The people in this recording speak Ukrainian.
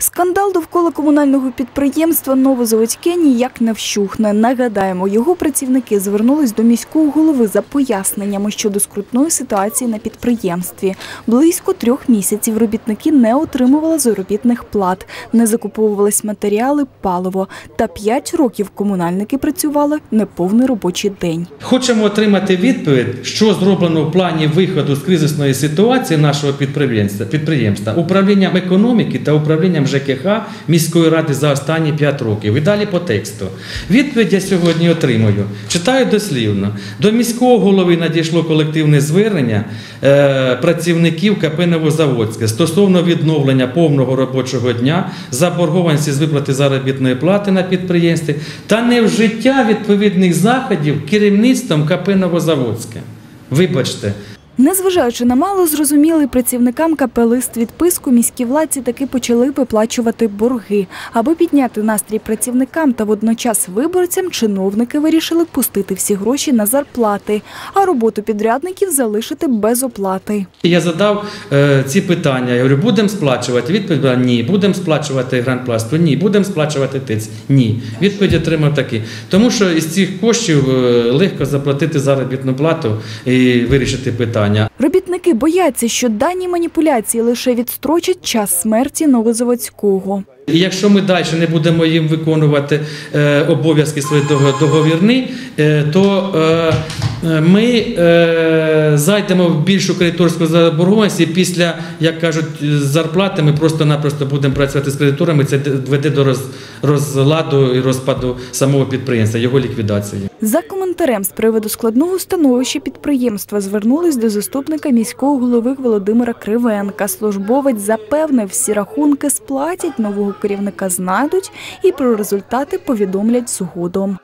Скандал довкола комунального підприємства Новозаводське ніяк не вщухне. Нагадаємо, його працівники звернулись до міського голови за поясненнями щодо скрутної ситуації на підприємстві. Близько трьох місяців робітники не отримували заробітних плат, не закуповувались матеріали, паливо. Та п'ять років комунальники працювали неповний робочий день. Хочемо отримати відповідь, що зроблено в плані виходу з кризисної ситуації нашого підприємства, підприємства управлінням економіки та управлінням ЖКХ міської ради за останні 5 років. І далі по тексту. Відповідь я сьогодні отримую. Читаю дослівно. До міського голови надійшло колективне звернення е, працівників КП Новозаводське стосовно відновлення повного робочого дня, заборгованості з виплати заробітної плати на підприємстві та невжиття відповідних заходів керівництвом КП Новозаводське. Вибачте, Незважаючи на мало зрозумілий працівникам КП лист відписку, міські владці таки почали виплачувати борги. Аби підняти настрій працівникам та водночас виборцям, чиновники вирішили пустити всі гроші на зарплати, а роботу підрядників залишити без оплати. Я задав е, ці питання. Я говорю, будемо сплачувати. Відповідь ні. Будемо сплачувати грандпласту? Ні. Будемо сплачувати ТИЦ? Ні. Відповідь отримав такі. Тому що із цих коштів е, легко заплатити заробітну плату і вирішити питання. Робітники бояться, що дані маніпуляції лише відстрочать час смерті Новозаводського. І якщо ми далі не будемо їм виконувати е, обов'язки свої дого- договірні, е, то е, ми е, зайдемо в більшу кредиторську заборгованість і після, як кажуть, зарплати ми просто-напросто будемо працювати з кредиторами. Це веде до роз, розладу і розпаду самого підприємства, його ліквідації. За коментарем з приводу складного становища підприємства звернулись до заступника міського голови Володимира Кривенка. Службовець запевнив, всі рахунки сплатять, нового керівника знайдуть і про результати повідомлять згодом.